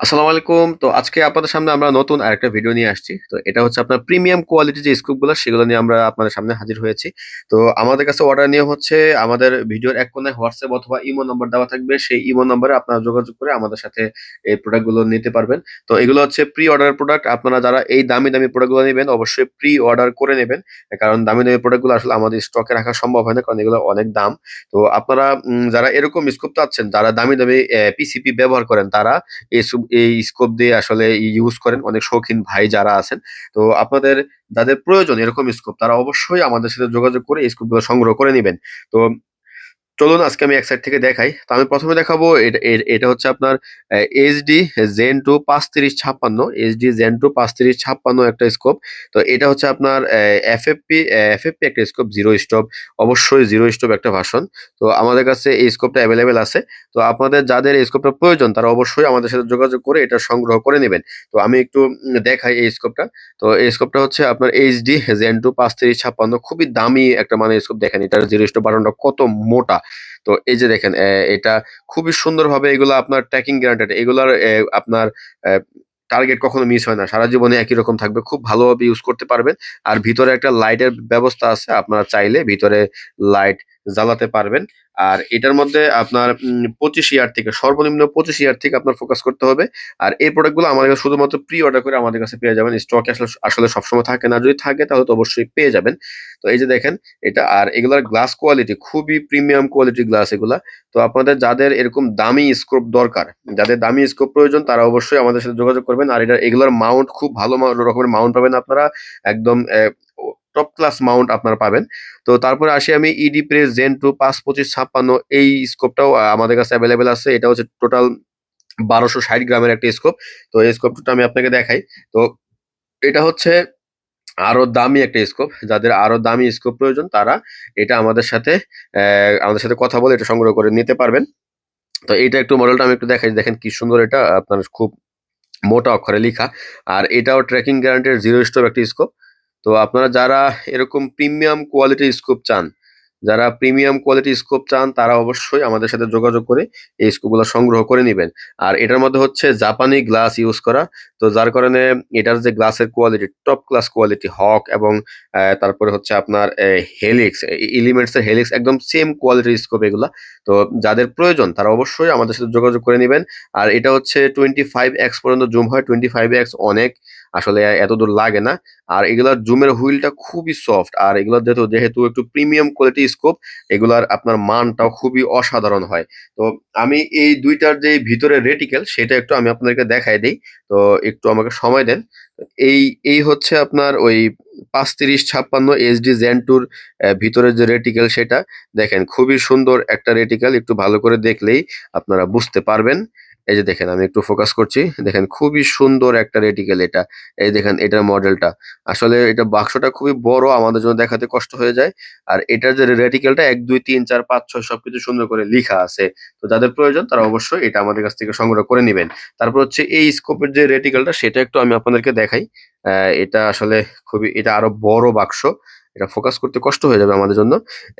আসসালামু আলাইকুম। তো আজকে আপনাদের সামনে আমরা নতুন আরেকটা ভিডিও নিয়ে আসছি। তো এটা হচ্ছে আপনার প্রিমিয়াম কোয়ালিটি যে স্কুপগুলো সেগুলো নিয়ে আমরা আপনাদের সামনে হাজির হয়েছি। তো আমাদের কাছে অর্ডার নিয়ম হচ্ছে আমাদের ভিডিওর এক কোণায় হোয়াটসঅ্যাপ অথবা ইমো নাম্বার দেওয়া থাকবে। সেই ইমো নাম্বারে আপনারা যোগাযোগ করে আমাদের সাথে এই প্রোডাক্টগুলো নিতে পারবেন। তো এগুলো হচ্ছে প্রি অর্ডার প্রোডাক্ট। আপনারা যারা এই দামি, দামি প্রোডাক্টগুলো নিবেন অবশ্যই প্রি অর্ডার করে নেবেন। কারণ দামি, দামি প্রোডাক্টগুলো আসলে আমাদের স্টকে রাখা সম্ভব হয় না। কারণ এগুলো অনেক দাম। তো আপনারা যারা এরকম স্কোপ চাচ্ছেন, যারা দামি, দামি পিসিপি ব্যবহার করেন তারা এই এই স্কোপ দিয়ে আসলে ইউজ করেন অনেক শৌখিন ভাই যারা আছেন। তো আপনাদের যাদের প্রয়োজন এরকম স্কোপ তারা অবশ্যই আমাদের সাথে যোগাযোগ করে স্কোপ সংগ্রহ করে নেবেন তো চলুন আজকে আমি এক সাইড থেকে দেখাই। তো আমি প্রথমে দেখাবো এটা হচ্ছে আপনার এইচডি Zen 2 3556 এইচডি Zen 2 3556 একটা স্কোপ। তো এটা হচ্ছে আপনার অ্যা এফএফপি এফএফপি একটা স্কোপ, জিরো স্টপ অবশ্যই জিরো স্টপ একটা ভাষণ তো আমাদের কাছে এই স্কোপটা অ্যাভেলেবেল আছে। তো আপনাদের যাদের এই স্কোপটা প্রয়োজন তারা অবশ্যই আমাদের সাথে যোগাযোগ করে এটা সংগ্রহ করে নেবেন তো আমি একটু দেখাই এই স্কোপটা। তো এই স্কোপটা হচ্ছে আপনার এইচডি জেন টু পাঁচ তিরিশ ছাপ্পান্ন খুবই দামি একটা মানে স্কোপ দেখেন এটার জিরো স্টপ বাটনটা কত মোটা। তো এই যে দেখেন এটা খুবই সুন্দরভাবে এগুলো আপনার ট্র্যাকিং গ্যারান্টেড এগুলার আপনার টার্গেট কখনো মিস হয় না। সারা জীবনে একই রকম থাকবে। খুব ভালোভাবে ইউজ করতে পারবেন। আর ভিতরে একটা লাইটের ব্যবস্থা আছে। আপনারা চাইলে ভিতরে লাইট জ্বালাতে পারবেন। আর এটার মধ্যে আপনার ২৫ ইয়ার থেকে সর্বনিম্ন ২৫ ইয়ার থেকে আপনার ফোকাস করতে হবে। আর এই প্রোডাক্টগুলো আমাদের কাছে শুধুমাত্র প্রি অর্ডার করে আমাদের কাছে পেয়ে যাবেন। স্টকে আসলে আসলে সবসময় থাকে না। যদি থাকে তাহলে তো অবশ্যই পেয়ে যাবেন। তো এই যে দেখেন এটা আর এগুলার গ্লাস কোয়ালিটি খুবই প্রিমিয়াম কোয়ালিটির গ্লাস এগুলা। তো আপনাদের যাদের এরকম দামি স্কোপ দরকার, যাদের দামি স্কোপ প্রয়োজন তারা অবশ্যই আমাদের সাথে যোগাযোগ করবেন। আর এটা এগুলার মাউন্ট খুব ভালো রকমের মাউন্ট পাবেন আপনারা। একদম টপ ক্লাস মাউন্ট আপনারা পাবেন। তো তারপরে আসি আমি ইডি প্রেস জেন টু পাঁচ, পঁচিশ, ছাপ্পান্ন, এই স্কোপটাও আমাদের কাছে অ্যাভেলেবেল আছে। এটা হচ্ছে টোটাল ১২৬০ গ্রামের একটা স্কোপ। তো এই স্কোপটা আমি আপনাকে দেখাই। তো এটা হচ্ছে আরও দামি একটা স্কোপ। যাদের আরও দামি স্কোপ প্রয়োজন, তারা এটা আমাদের সাথে আমাদের সাথে কথা বলে এটা সংগ্রহ করে নিতে পারবেন। তো এটা একটু মডেলটা আমি একটু দেখাই। দেখেন কি সুন্দর এটা আপনার খুব মোটা অক্ষরে লিখা। আর এটাও ট্র্যাকিং গ্যারান্টেড জিরো স্টপ একটা স্কোপ। তো আপনারা যারা এরকম প্রিমিয়াম কোয়ালিটির স্কোপ চান, যারা প্রিমিয়াম কোয়ালিটি স্কোপ চান তারা অবশ্যই আমাদের সাথে যোগাযোগ করে এই স্কোপগুলো সংগ্রহ করে নিবেন। আর এটার মধ্যে হচ্ছে জাপানি গ্লাস ইউজ করা। তো যার কারণে এটার যে গ্লাসের কোয়ালিটি টপ ক্লাস কোয়ালিটি হক এবং তারপরে হচ্ছে আপনার হেলিক্স এ এলিমেন্টস এর হেলিক্স একদম সেম কোয়ালিটির স্কোপ এগুলা। তো যাদের প্রয়োজন তারা অবশ্যই আমাদের সাথে যোগাযোগ করে নেবেন আর এটা হচ্ছে 25x পর্যন্ত জুম হয়। 25x অনেক আসলে এতদূর লাগে না। আর এগুলার জুমের হুইলটা খুবই সফট। আর এগুলার যেহেতু যেহেতু একটু প্রিমিয়াম কোয়ালিটি স্কোপ এগুলার আপনার মানটাও খুবই অসাধারণ হয়। তো আমি এই দুইটার যে ভিতরের রেটিকেল সেটা একটু আমি আপনাদেরকে দেখাই দিই তো একটু আমাকে সময় দেন। এই এই হচ্ছে আপনার ওই ৩৫৫৬ এইচডি Zen 2 র অ্যা ভিতরের যে রেটিকেল সেটা। দেখেন, খুবই সুন্দর একটা রেটিকেল একটু ভালো করে দেখলেই আপনারা বুঝতে পারবেন। এই যে দেখেন আমি একটু ফোকাস করছি। দেখেন খুবই সুন্দর একটা রেটিকেল এটা। এই দেখেন এটার মডেলটা। আসলে এটা বাক্সটা খুবই বড় আমাদের জন্য দেখাতে কষ্ট হয়ে যায়। আর এটার যে রেটিকেলটা ১, ২, ৩, ৪, ৫, ৬ সবকিছু সুন্দর করে লিখা আছে। তো যাদের প্রয়োজন তারা অবশ্যই এটা আমাদের কাছ থেকে সংগ্রহ করে নিবেন। তারপর হচ্ছে এই স্কোপের যে রেটিকেলটা সেটা একটু আমি আপনাদেরকে দেখাই। এটা আসলে খুবই এটা আরও বড় বাক্স। এটা ফোকাস করতে কষ্ট হয়ে যাবে আমাদের জন্য।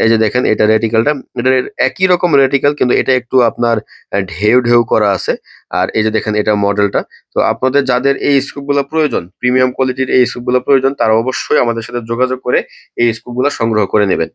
এই যে দেখেন এটা রেটিক্যালটা এটা একই রকম রেটিক্যাল কিন্তু এটা একটু আপনার ঢেউ, ঢেউ করা আছে। আর এই যে দেখেন এটা মডেলটা। তো আপনাদের যাদের এই স্কুপগুলো প্রয়োজন, প্রিমিয়াম কোয়ালিটির এই স্কুপগুলো প্রয়োজন তারা অবশ্যই আমাদের সাথে যোগাযোগ করে এই স্কুপগুলো সংগ্রহ করে নেবেন।